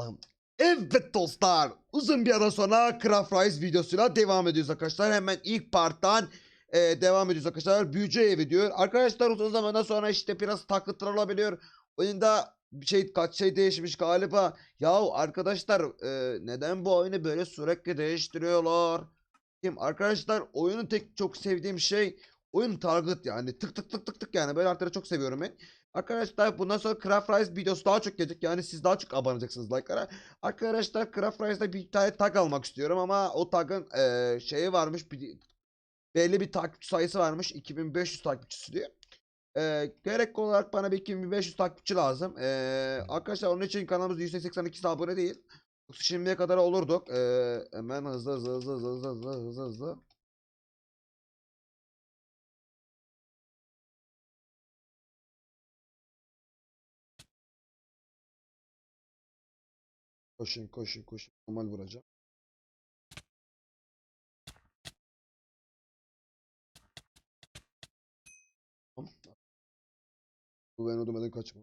Allah'ım. Evet dostlar. Uzun bir ara sonra Craft Rise videosuyla devam ediyoruz arkadaşlar. Hemen ilk parttan e, devam ediyoruz arkadaşlar. Büyücü evi diyor. Arkadaşlar uzun zamandan sonra işte biraz takıntılar olabiliyor. Oyunda bir şey kaç şey değişmiş galiba. Yahu arkadaşlar e, neden bu oyunu böyle sürekli değiştiriyorlar? Kim arkadaşlar oyunun tek çok sevdiğim şey oyun target yani tık tık tık tık tık yani böyle haritaları çok seviyorum ben. Arkadaşlar bundan sonra Craft Rise videosu daha çok gelecek. Yani siz daha çok abone olacaksınız like'lara. Arkadaşlar Craft Rise'da bir tane tag almak istiyorum ama o tagın eee, şeyi varmış. Bir, belli bir takipçi sayısı varmış. 2500 takipçisi diyor. Eee gerek olarak bana bir 2500 takipçi lazım. Eee, arkadaşlar onun için kanalımız 182 abone değil. Şimdiye kadar olurduk. Eee, hemen hızlı hızlı hızlı hızlı hızlı hızlı hızlı Koşun koşun koşun. Normal vuracağım. Bu ben ödemeden kaçma.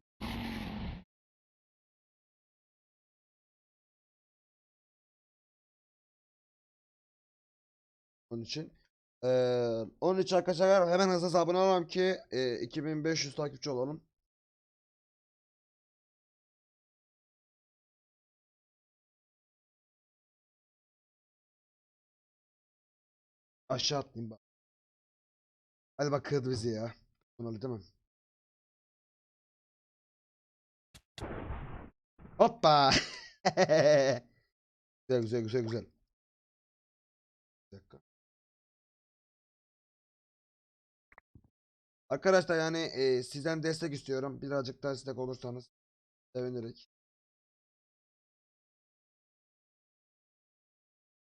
Onun için. Eee onun için arkadaşlar hemen hızlı abone olalım ki eee, 2500 takipçi olalım. Aşağı atlayayım bak. Hadi bak kırdı bizi ya. Bunu değil mi? Hoppa. güzel güzel güzel güzel. Bir dakika. Arkadaşlar yani e, sizden destek istiyorum. Birazcık daha destek olursanız sevinirik.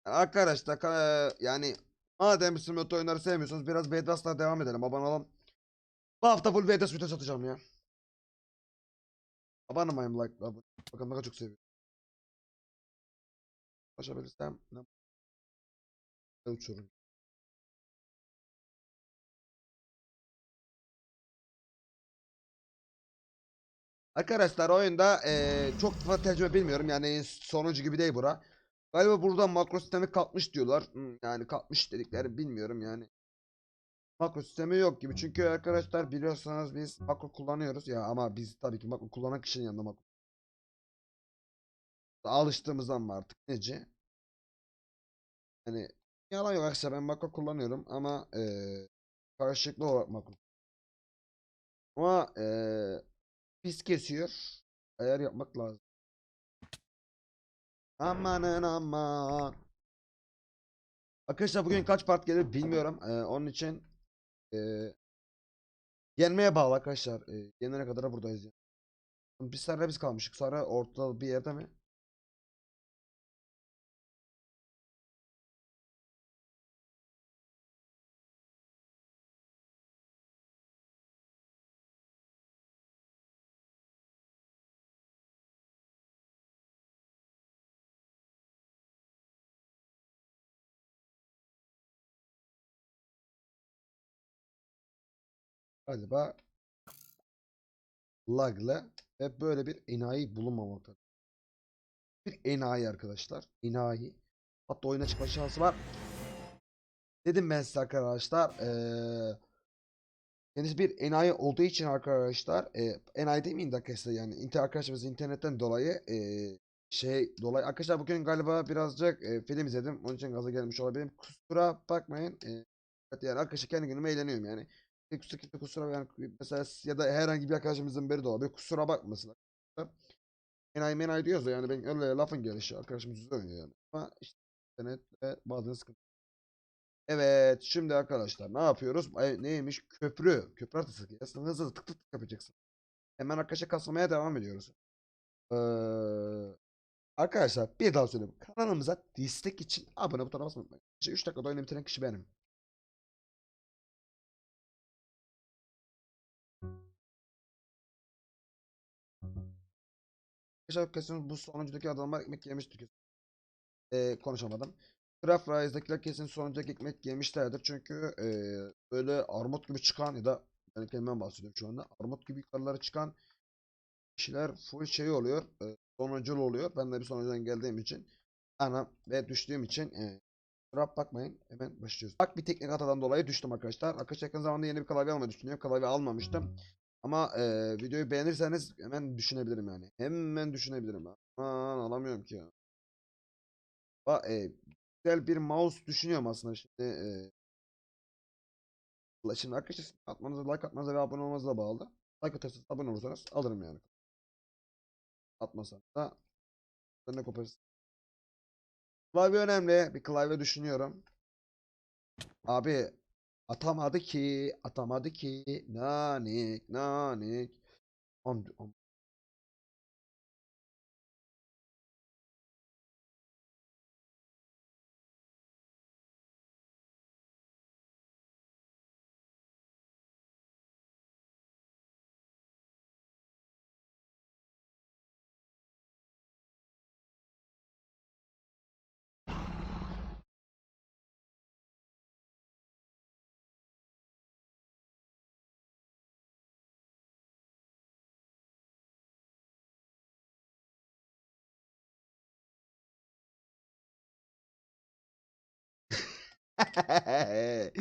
Arkadaşlar ka- yani madem simülatör oyunları sevmiyorsunuz biraz Vedras'la devam edelim. Abone olun. Bu hafta full Vedras video satacağım ya. Abone olmayın like abone. Bakın ne kadar çok seviyorum. Ulaşabilirsem ne uçurum. Arkadaşlar oyunda eee, çok fazla tecrübe bilmiyorum yani sonuncu gibi değil bura. Galiba burada makro sistemi kalkmış diyorlar. Yani kalkmış dedikleri bilmiyorum yani. Makro sistemi yok gibi. Çünkü arkadaşlar biliyorsanız biz makro kullanıyoruz ya ama biz tabii ki makro kullanan kişinin yanında makro. Alıştığımızdan mı artık nece? Yani yalan yok arkadaşlar ben makro kullanıyorum ama eee karşılıklı olarak makro. Ama eee pis kesiyor. Ayar yapmak lazım. Amanın aman. Arkadaşlar bugün kaç part gelir bilmiyorum. Ee, onun için ee, yenmeye bağlı arkadaşlar. Ee, yenene kadar buradayız. Yani. Biz Sarı biz kalmışık. Sarı ortada bir yerde mi? Galiba lagla ve böyle bir enayi bulunmamakta. Bir enayi arkadaşlar. Enayi. Hatta oyuna çıkma şansı var. Dedim ben size arkadaşlar. Kendisi bir enayi olduğu için arkadaşlar. eee enayi değil miyim de arkadaşlar yani. İnter arkadaşlarımız internetten dolayı eee şey dolayı. Arkadaşlar bugün galiba birazcık eee, film izledim. Onun için gaza gelmiş olabilirim. Kusura bakmayın. Eee, yani arkadaşlar kendi günüme eğleniyorum yani. Kimse kusura yani mesela ya da herhangi bir arkadaşımızın biri de olabilir. Kusura bakmasın. Enayi menayi diyoruz da yani ben öyle lafın gelişi arkadaşımız oynuyor yani. Ama işte internet ve bazen sıkıntı. Evet şimdi arkadaşlar ne yapıyoruz? Ay, neymiş? Köprü. Köprü haritası. Aslında hızlı tık tık tık yapacaksın. Hemen arkadaşa kasmaya devam ediyoruz. Ee, arkadaşlar bir daha söyleyeyim. Kanalımıza destek için abone butonuna basmayı unutmayın. İşte 3 dakikada oyunu bitiren kişi benim. Arkadaşlar kesin bu sonuncudaki adamlar ekmek yemiştir. Ee, konuşamadım. Craft Rise'dakiler kesin sonuncudaki ekmek yemişlerdir. Çünkü ee, böyle armut gibi çıkan ya da ben kendimden bahsediyorum şu anda. Armut gibi yukarılara çıkan kişiler full şey oluyor. Ee, sonuncul oluyor. Ben de bir sonucudan geldiğim için ana ve düştüğüm için e, kusura bakmayın. Hemen başlıyoruz. Bak bir teknik hatadan dolayı düştüm arkadaşlar. Arkadaşlar yakın zamanda yeni bir klavye almayı düşünüyorum. Klavye almamıştım. Ama e, videoyu beğenirseniz hemen düşünebilirim yani. Hemen düşünebilirim. Aman alamıyorum ki ya. Ba, e, güzel bir mouse düşünüyorum aslında şimdi. E, şimdi arkadaşlar atmanıza like atmanıza ve abone olmanıza bağlı. Like atarsanız abone olursanız alırım yani. Atmasam da ne koparız. Klavye önemli. Bir klavye düşünüyorum. Abi atamadı ki, atamadı ki. Nanik, nanik. Am, am-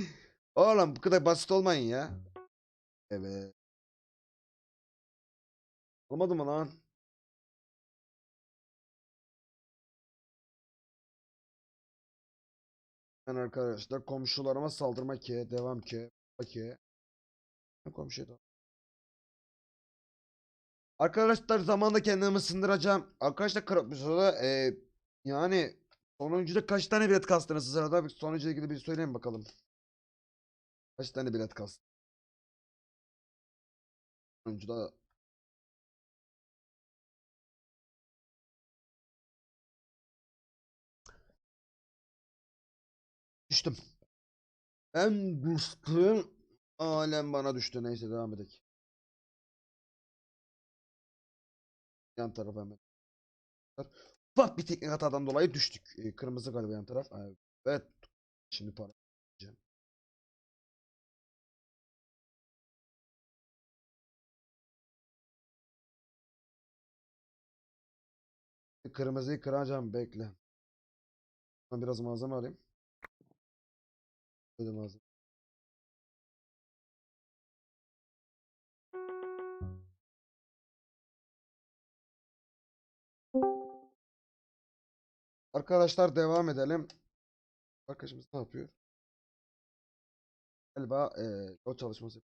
Oğlum bu kadar basit olmayın ya. Evet. Olmadı mı lan? Ben arkadaşlar komşularıma saldırma ki devam ki ki komşuya da. Arkadaşlar zamanla kendimi sındıracağım. Arkadaşlar Kropmusa'da e, yani sonuncuda kaç tane bilet kastınız sırada? Sonuncuda ilgili bir söyleyin bakalım. Kaç tane bilet kastı? Sonuncuda düştüm. En düştüm. Alem bana düştü. Neyse devam edelim. Yan tarafa hemen. Ufak bir teknik hatadan dolayı düştük. Ee, Kırmızı galiba yan taraf. Evet. Şimdi para. Kırmızıyı kıracağım bekle. Ben biraz malzeme alayım. Böyle malzeme. Arkadaşlar devam edelim. Arkadaşımız ne yapıyor? Galiba eee o çalışması.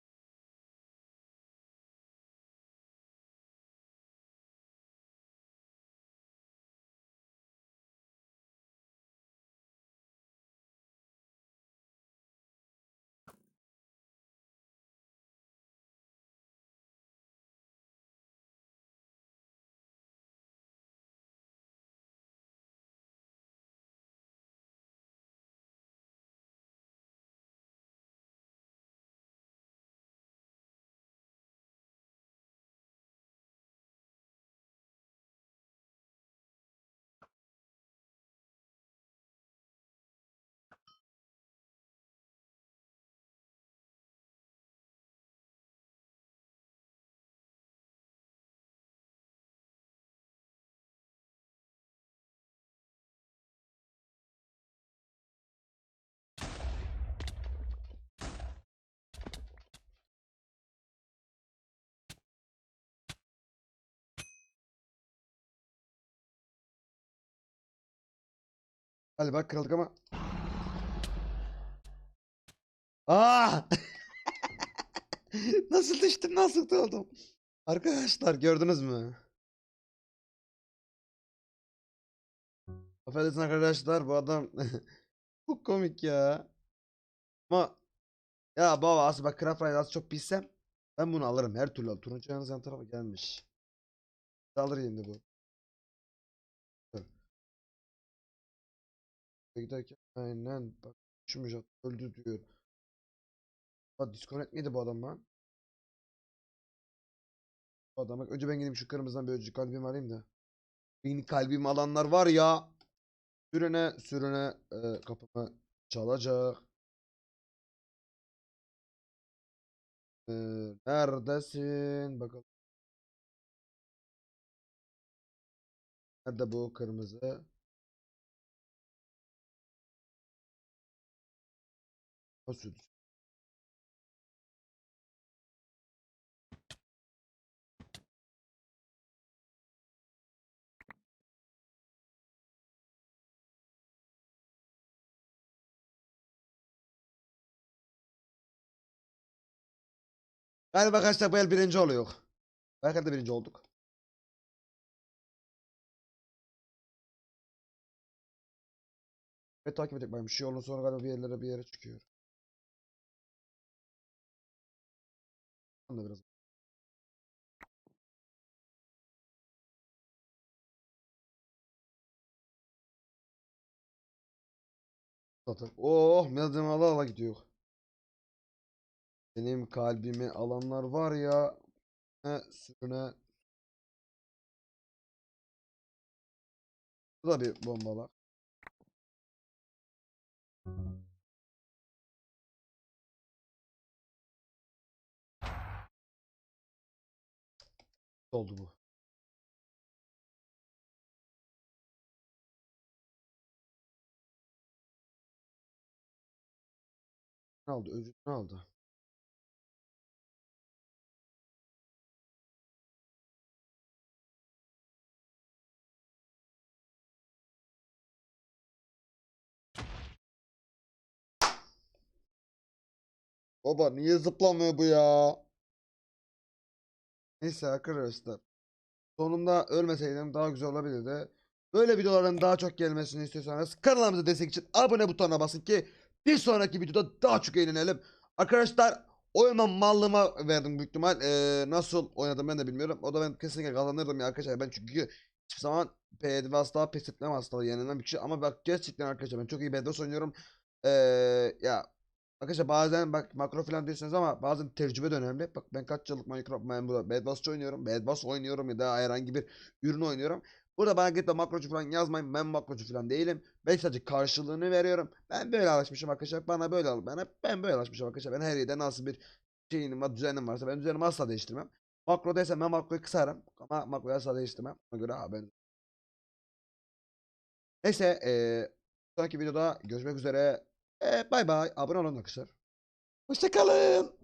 Galiba kırıldık ama. Aa! Nasıl düştüm, nasıl oldum? Arkadaşlar gördünüz mü? Affedersin arkadaşlar bu adam çok komik ya. Ama ya baba aslında bak Craft Rider az çok bilsem ben bunu alırım her türlü. Turuncu yalnız yan tarafa gelmiş. Alır şimdi bu. Giderken aynen bak düşmüş öldü diyor. Ha disconnect miydi bu adam lan? Bu adam bak önce ben gideyim şu kırmızıdan bir önce kalbimi alayım da. Benim kalbimi alanlar var ya. Sürüne sürüne e, kapımı çalacak. E, neredesin? Bakalım. Nerede bu kırmızı? Nasıl? Galiba arkadaşlar bu el birinci oluyor. Belki de birinci olduk. Ve takip edecek bakayım. Şu yolun sonra galiba bir yerlere bir yere çıkıyor. Biraz. Zaten. Oh, Melodin ala ala gidiyor. Benim kalbimi alanlar var ya. Ne sürüne. Bu da bir bombalar. Oldu bu. Aldı? Ödül ne aldı? Baba niye zıplamıyor bu ya? Neyse arkadaşlar. Sonunda ölmeseydim daha güzel olabilirdi. Böyle videoların daha çok gelmesini istiyorsanız kanalımıza destek için abone butonuna basın ki bir sonraki videoda daha çok eğlenelim. Arkadaşlar oyundan mallığıma verdim büyük ihtimal. Ee, nasıl oynadım ben de bilmiyorum. O da ben kesinlikle kazanırdım ya arkadaşlar. Ben çünkü hiçbir zaman PD asla pes etmem asla yenilmem bir kişi. Ama bak gerçekten arkadaşlar ben çok iyi Bedros oynuyorum. Ee, ya Arkadaşlar bazen bak makro falan diyorsunuz ama bazen tecrübe de önemli. Bak ben kaç yıllık Minecraft ben burada Bad Bass oynuyorum. Bad Bass oynuyorum ya da herhangi bir ürün oynuyorum. Burada bana gidip de makrocu falan yazmayın. Ben makrocu falan değilim. Ben sadece karşılığını veriyorum. Ben böyle alışmışım arkadaşlar. Bana böyle al. Ben, ben böyle alışmışım arkadaşlar. Ben her yerde nasıl bir şeyim var, düzenim varsa ben düzenimi asla değiştirmem. Makro desem ben makroyu kısarım. Ama makroyu asla değiştirmem. Ona göre ha ben. Neyse eee sonraki videoda görüşmek üzere. Eee bay bay. Abone olun arkadaşlar. Hoşçakalın.